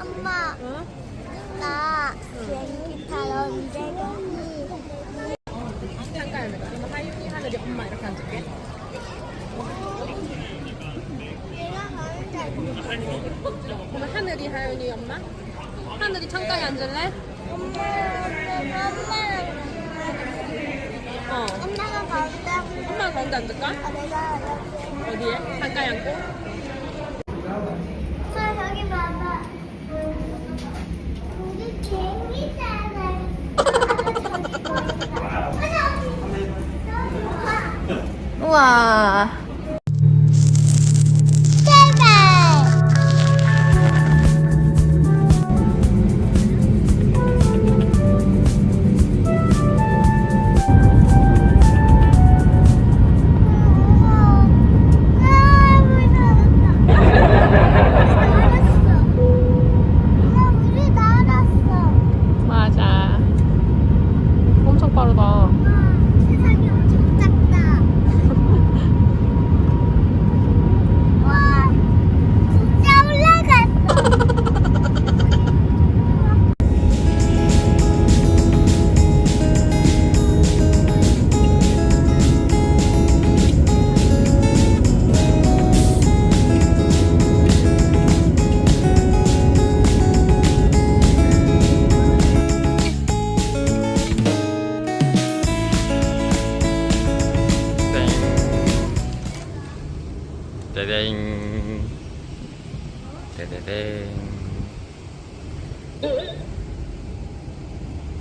엄마, 응? 나 비행기 타러 언제 가니? 잠깐 그러면 하윤이 하늘이 엄마 이렇게 앉을게 내가 가는 하늘이 하윤이 엄마 하늘이 창가에 앉을래? 엄마, 엄마랑 어 엄마가 가운데, 엄마가 가운데 앉을까? 아, 내가. 어디에? 창가에 앉고 저 저기 봐봐. 개미잖아. 우와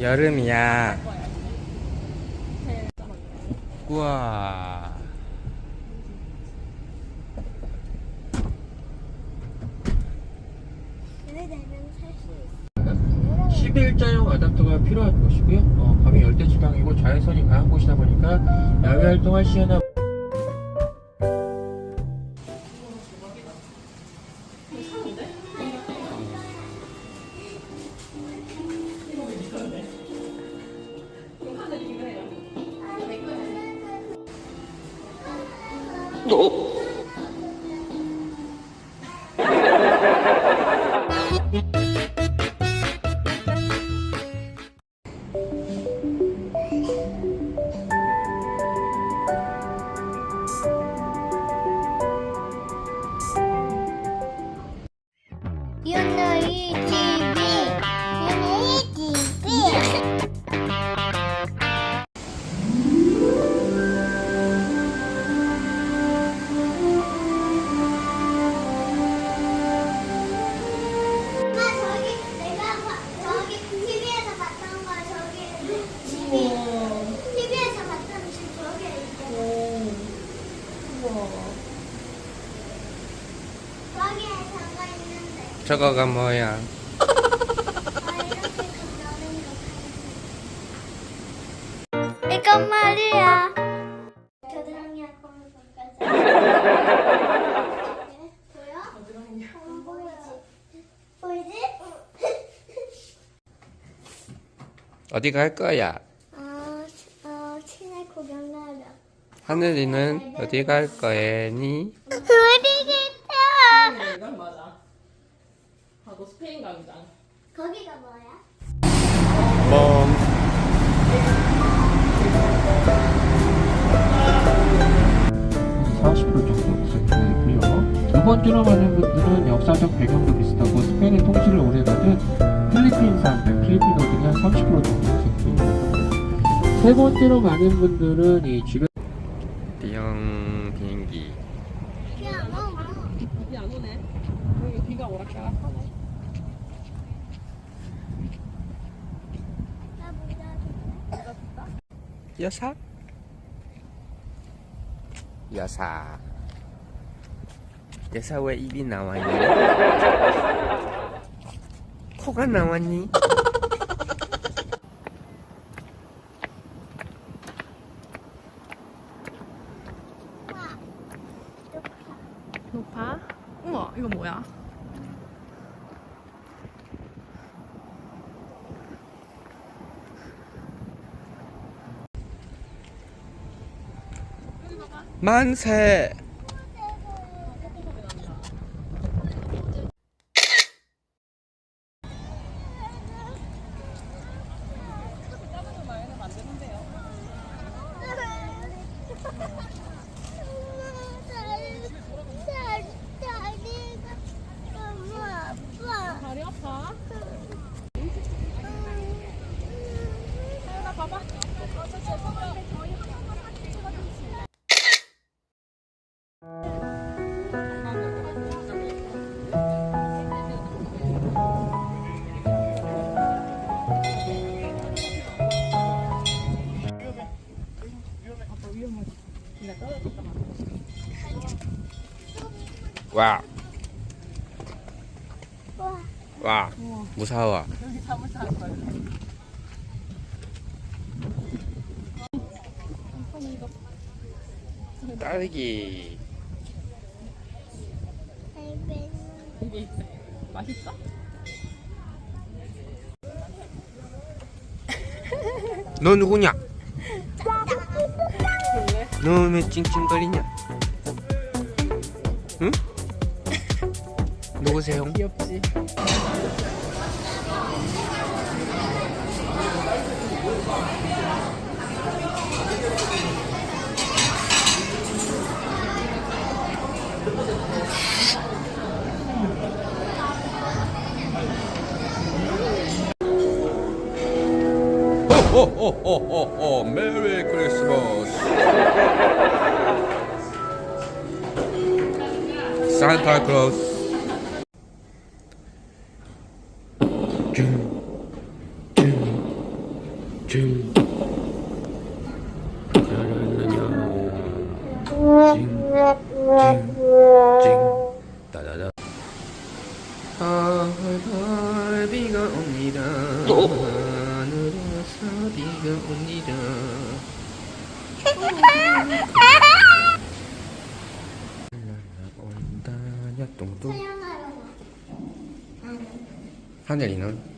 여름이야. 우와. 11자용 아답터가 필요한 곳이고요. 어, 밤이 열대 지방이고 자외선이 강한 곳이다 보니까 야외 활동할 시에나 윤우 저기 집이 TV에서 봤던 집 저기 있대. 거기에 저거 있는데. 저거가 뭐야? 어디 갈 거야? 아, 어, 친해 구경 나려. 하늘이는 어디 갈 거니? 우리 기타. 이건 맞아 하고 스페인 광장 거기가 뭐야? 뻥. 40% 정도 수준이고요. 두 번째로 많은 분들은 역사적 배경도 비슷하고 스페인의 통치를 오래 받은 세 번째로 많은 분들은 이 주변 띠용 비행기. 비안 오네 비가 오락가락하네 여사? 여사. 여사 왜 입이 나왔니? 코가 나왔니? 높아? 우와 이거 뭐야? 만세! 와. 와, 무서워. 딸기. 이게 있어. 맛있어? 너 누구냐? 너 왜 찡찡거리냐? 응? 누구세요? 귀엽지. 호호호호호 메리 크리스마스 산타 클로스 징징징. 따다다. 헐헐 비가 옵니다. 하늘에서 비가 옵니다. 똥똥 와. 나는. 하늘이는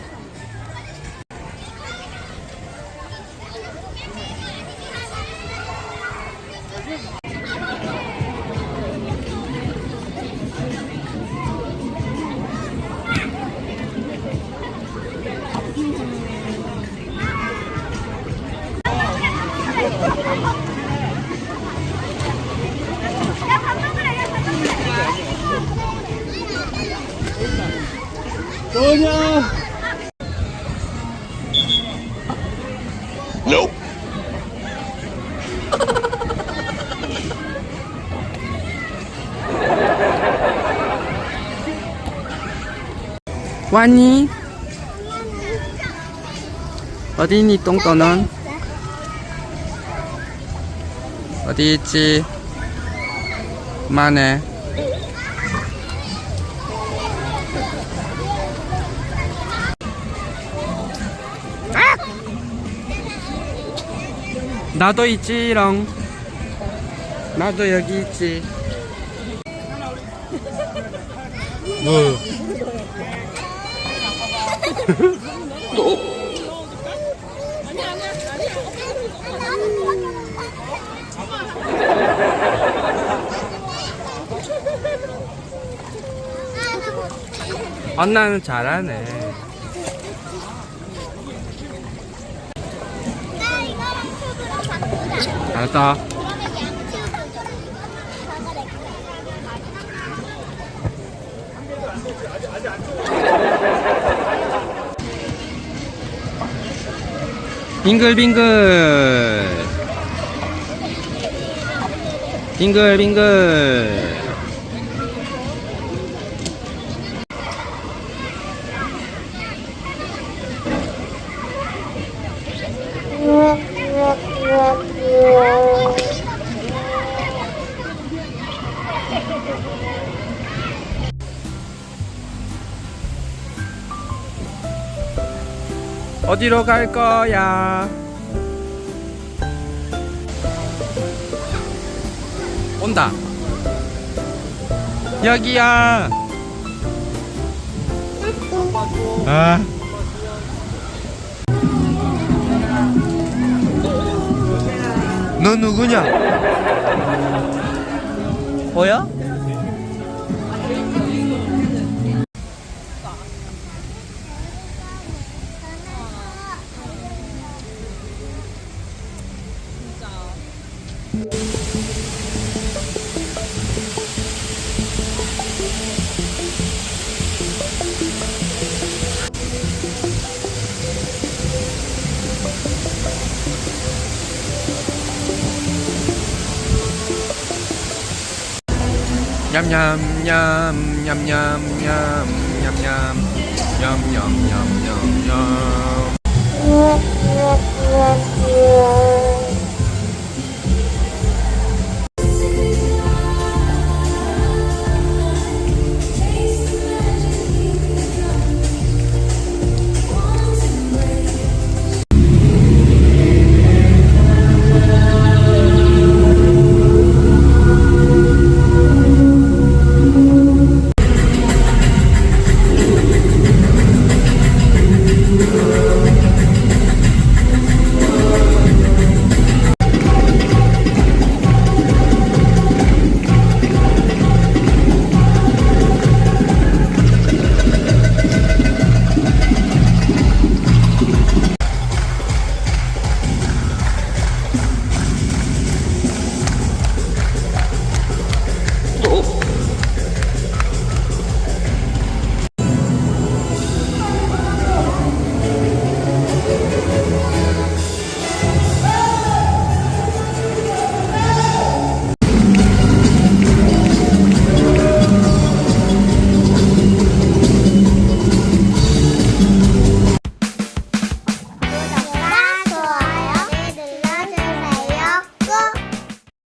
왔니? 어디 있니 똥똥은? 어디 있지? 그만해. 나도 있지롱. 나도 여기 있지. 뭐 언나는 잘하네 나 이거랑 튜브랑 바꾸자. 거야. 빙글빙글 빙글빙글 어디로 갈 거야? 온다. 여기야. 아. 너 누구냐? 보여? nhâm nhâm nhâm nhâm nhâm nhâm nhâm nhâm nhâm nhâm nhâm nhâm nhâm